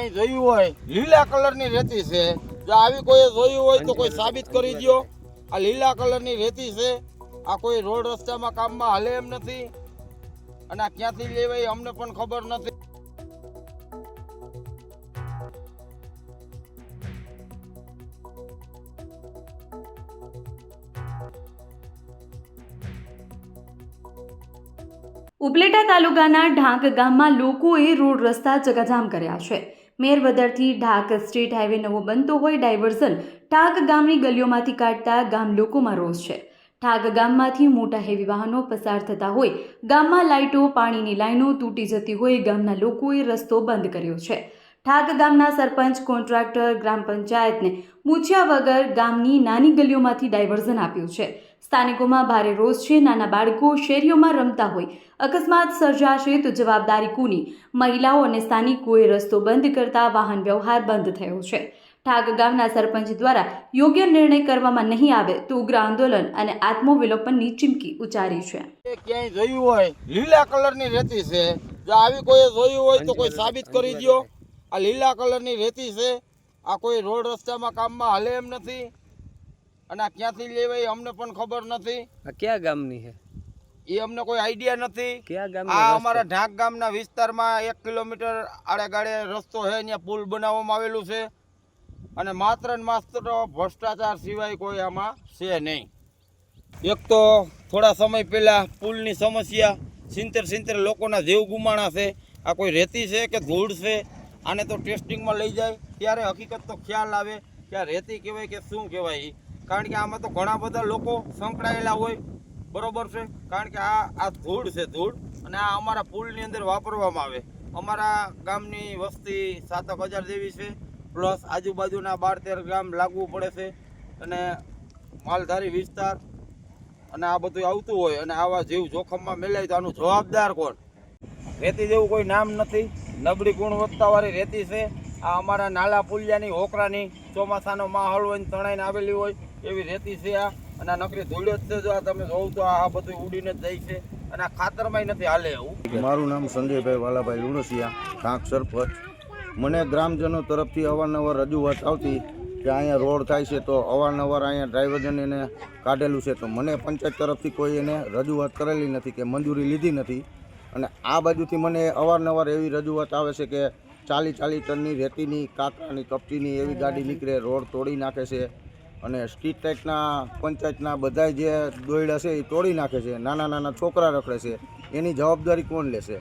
ક્યાંય જોયું હોય, લીલા કલરની રેતી છે. જો આવી કોઈ જોયું હોય તો કોઈ સાબિત કરી દ્યો. આ લીલા કલરની રેતી છે. આ કોઈ રોડ રસ્તામાં કામમાં હાલે એમ નથી. અને આ ક્યાંથી લેવાય અમને પણ ખબર નથી. ઉપલેટા તાલુકાના ઢાંક ગામમાં લોકોએ રોડ રસ્તા ચકાજામ કર્યા છે. મેરવદરથી ઢાક સ્ટેટ હાઈવે નવો બનતો હોય ડાયવર્ઝન, ઢાક ગામની ગલીઓમાંથી કાઢતા ગામ લોકોમાં રોષ છે. ઢાક ગામમાંથી મોટા હેવી વાહનો પસાર થતા હોય, ગામમાં લાઇટો પાણીની લાઈનો તૂટી જતી હોય, ગામના લોકોએ રસ્તો બંધ કર્યો છે. ઠાક ગામના સરપંચ, કોન્ટ્રાક્ટર, ગ્રામ પંચાયતને પૂછ્યા વગર ગામની નાની ગલીઓમાંથી ડાયવર્ઝન આપ્યું છે. સ્થાનિકોમાં ભારે રોષ છે. નાના બાળકો શેરીઓમાં રમતા હોય. અકસ્માત સર્જાશે તો જવાબદારી કોની? મહિલાઓ અને સ્થાનિકોએ રસ્તો બંધ કરતા વાહન વ્યવહાર બંધ થયો છે. ઠાક ગામના સરપંચ દ્વારા યોગ્ય નિર્ણય કરવામાં નહીં આવે તો ઉગ્ર આંદોલન અને આત્મવિલોપનની ચીમકી ઉચ્ચારી છે. ક્યાંય જોયું હોય, લીલા કલરની રેતી છે. જો આવી કોઈ જોયું હોય તો કોઈ સાબિત કરી દ્યો. આ લીલા કલરની રેતી છે. આ કોઈ રોડ રસ્તામાં કામમાં હાલે એમ નથી. અને આ ક્યાંથી લેવાય અમને પણ ખબર નથી. આ ક્યાં ગામની છે? એ અમને કોઈ આઈડિયા નથી. કયા આ અમારા ઢાક ગામના વિસ્તારમાં એક કિલોમીટર આડેગાડે રસ્તો છે. અહીંયા પુલ બનાવવામાં આવેલું છે. અને માત્ર ને માત્ર ભ્રષ્ટાચાર સિવાય કોઈ આમાં છે નહીં. એક તો થોડા સમય પહેલાં પુલની સમસ્યા. સિત્તેર સિત્તેર લોકોના જીવ ગુમાણા છે. આ કોઈ રેતી છે કે ધૂળ છે? આને તો ટેસ્ટિંગમાં લઈ જાય. ત્યારે હકીકત તો ખ્યાલ આવે કે આ રેતી કહેવાય કે શું કહેવાય. કારણ કે આમાં તો ઘણા બધા લોકો સંકળાયેલા હોય. બરોબર છે? કારણ કે આ આ ધૂળ છે ધૂળ. અને આ અમારા પુલની અંદર વાપરવામાં આવે. અમારા ગામની વસ્તી સાતક હજાર જેવી છે. પ્લસ આજુબાજુના બાર તેર ગામ લાગવું પડે છે. અને માલધારી વિસ્તાર અને આ બધું આવતું હોય અને આવા જીવ જોખમમાં મેલાય તો આનું જવાબદાર કોણ? રેતી જેવું કોઈ નામ નથી. નબળી ગુણવત્તાવાળી રેતી છે. આ અમારા નાલા પુલિયાની હોકરાની ચોમાસાનો માહોલ હોય તણાઈને આવેલી હોય એવી રેતી છે આ. અને આ નકરી ધૂળ જ છે જો આ તમે જોવ તો આ બધું ઉડીને જ જાય છે. અને આ ખાતરમાંય નથી હાલે એવું. મારું નામ સંજયભાઈ વાલાભાઈ લુણસિયા કાંક સરપંચ. મને ગ્રામજનો તરફથી અવારનવાર રજૂઆત આવતી કે અહીંયા રોડ થાય છે તો અવારનવાર અહીંયા ડ્રાઈવરજન એને કાઢેલું છે. તો મને પંચાયત તરફથી કોઈ એને રજૂઆત કરેલી નથી કે મંજૂરી લીધી નથી. અને આ બાજુથી મને અવારનવાર એવી રજૂઆત આવે છે કે ચાલી ચાલી ટનની રેતીની કાકરાની કપચીની એવી ગાડી નીકળે રોડ તોડી નાખે છે અને સ્ટ્રીટ લાઇટના પંચાયતના બધા જે દોયડા છે એ તોડી નાખે છે નાના નાના છોકરા રખડે છે એની જવાબદારી કોણ લેશે?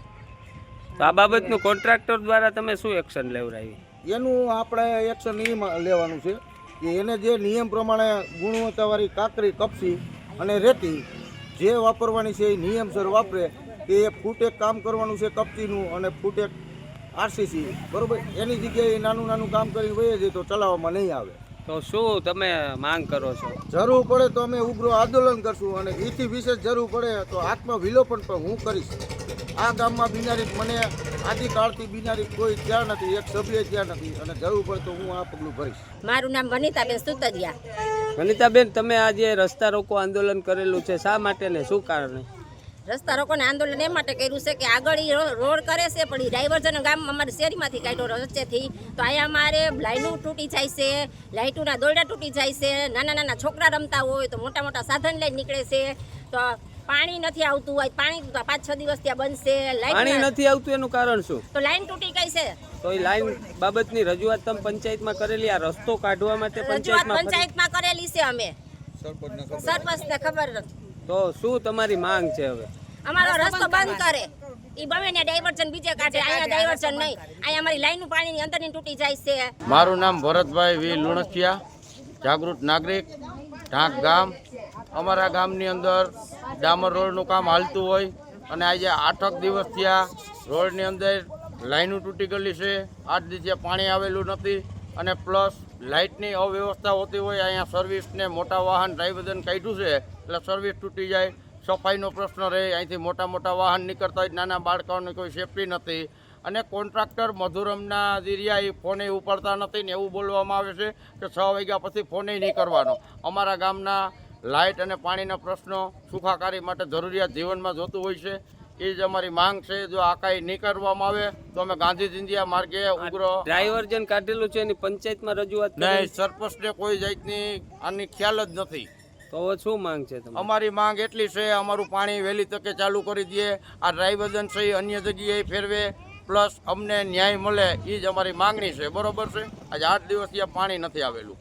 તો આ બાબતનું કોન્ટ્રાક્ટર દ્વારા તમે શું એક્શન લેવડાવી એનું આપણે એક્શન એ લેવાનું છે કે એને જે નિયમ પ્રમાણે ગુણવત્તાવાળી કાકરી કપસી અને રેતી જે વાપરવાની છે એ નિયમસર વાપરે કે એ ફૂટેક કામ કરવાનું છે કપચીનું અને ફૂટેક આરસીસી બરોબર? એની જગ્યાએ એ નાનું નાનું કામ કરીને વહી જાય તો ચલાવવામાં નહીં આવે. તો શું તમે માંગ કરો છો? જરૂર પડે તો અમે ઉગ્ર આંદોલન કરશું અને એથી વિશેષ જરૂર પડે તો આત્મવિલોપન પણ હું કરીશ. આ ગામમાં બિનારી મને આદિકાળથી બિનારી કોઈ ત્યાં નથી એક સભ્ય ત્યાં નથી અને જરૂર પડે તો હું આ પગલું ભરીશ. મારું નામ વનિતાબેન સુતરિયા. વનિતાબેન તમે આજે રસ્તા રોકો આંદોલન કરેલું છે. શા માટે ને શું કારણે? રસ્તા રોકોને આંદોલન એ માટે કર્યું છે કે આગળ એ રોડ કરે છે પણ એ ડાયવર્ઝન ગામ અમારે શેરીમાંથી કાઢ્યો વચ્ચેથી. તો અહીંયા અમારે લાઈનું તૂટી જાય છે લાઇટોના દોરડા તૂટી જાય છે નાના નાના છોકરા રમતા હોય તો મોટા મોટા સાધન લઈને નીકળે છે. તો પાણી નથી આવતું હોય પાણી તો પાંચ છ દિવસ ત્યાં બનશે. છે પાણી નથી આવતું એનું કારણ શું? તો લાઈન તૂટી ગઈ છે. તો એ લાઈન બાબતની રજૂઆત તમે પંચાયતમાં કરેલી આ રસ્તો કાઢવા માટે પંચાયતમાં પંચાયતમાં કરેલી છે અમે. સરપંચને ખબર નથી. તો શું તમારી માંગ છે હવે? અમારો રસ્તો બંધ કરે. ઈ બમે ને ડાયવર્ઝન બીજે કાઢે અહીંયા ડાયવર્ઝન નહીં. અહીંયા અમારી લાઈનનું પાણીની અંદરની તૂટી જાય છે. મારું નામ ભરતભાઈ વી લુણસિયા જાગૃત નાગરિક ઢાંક ગામ. અમારા ગામની અંદર ડામર રોડનું કામ હાલતું હોય અને આજે આઠક દિવસ થયા રોડની અંદર લાઈનો તૂટી ગયેલી છે. આઠ દિવસે પાણી આવેલું નથી. અને પ્લસ લાઇટની અવ્યવસ્થા હોતી હોય, અહીંયા સર્વિસને મોટા વાહન ડ્રાઈવરજન કાઢ્યું છે, એટલે સર્વિસ તૂટી જાય, સફાઈનો પ્રશ્ન રહે, અહીંથી મોટા મોટા વાહન નીકળતા હોય, નાના બાળકોની કોઈ સેફટી નથી. અને કોન્ટ્રાક્ટર મધુરમના દિરિયા એ ફોને ઉપાડતા નથી ને એવું બોલવામાં આવે છે કે છ વાગ્યા પછી ફોને નહીં કરવાનો. અમારા ગામના લાઇટ અને પાણીના પ્રશ્નો સુખાકારી માટે જરૂરિયાત જીવનમાં જોતું હોય છે. એ જ અમારી માંગ છે. જો આ કાંઈ નહીં કરવામાં આવે તો અમે ગાંધી ચિંધ્યા માર્ગે ઉગ્ર ડ્રાઈવર્જન કાઢેલું છે એની પંચાયતમાં રજૂઆત નહીં સરપંચને કોઈ જાતની આની ખ્યાલ જ નથી. તો હવે શું માંગ છે અમારી માંગ એટલી છે અમારું પાણી વહેલી તકે ચાલુ કરી દે આ ડ્રાઈવર્જન એ અન્ય જગ્યાએ ફેરવે પ્લસ અમને ન્યાય મળે એ જ અમારી માંગણી છે. બરોબર છે? આજે આઠ દિવસથી આ પાણી નથી આવેલું.